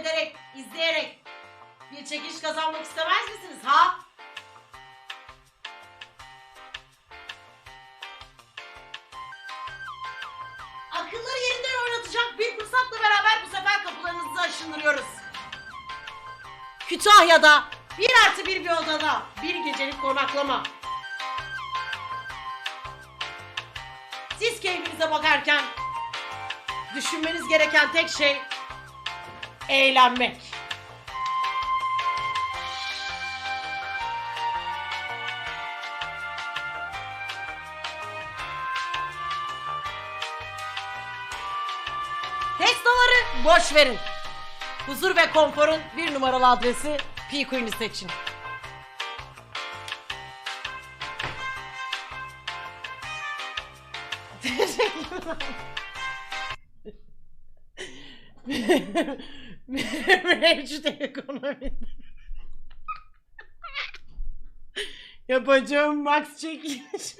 ederek, izleyerek bir çekiş kazanmak istemez misiniz ha? Akılları yerinden oynatacak bir fırsatla beraber bu sefer kapılarınızı aşındırıyoruz. Kütahya'da bir artı bir bir odada bir gecelik konaklama. Siz keyfinize bakarken düşünmeniz gereken tek şey eğlenmek. Testoları boş verin. Huzur ve konforun bir numaralı adresi P Queen'i seçin. Teşekkürler. Mevcut ekonomide. Yapacağım max çekiliş.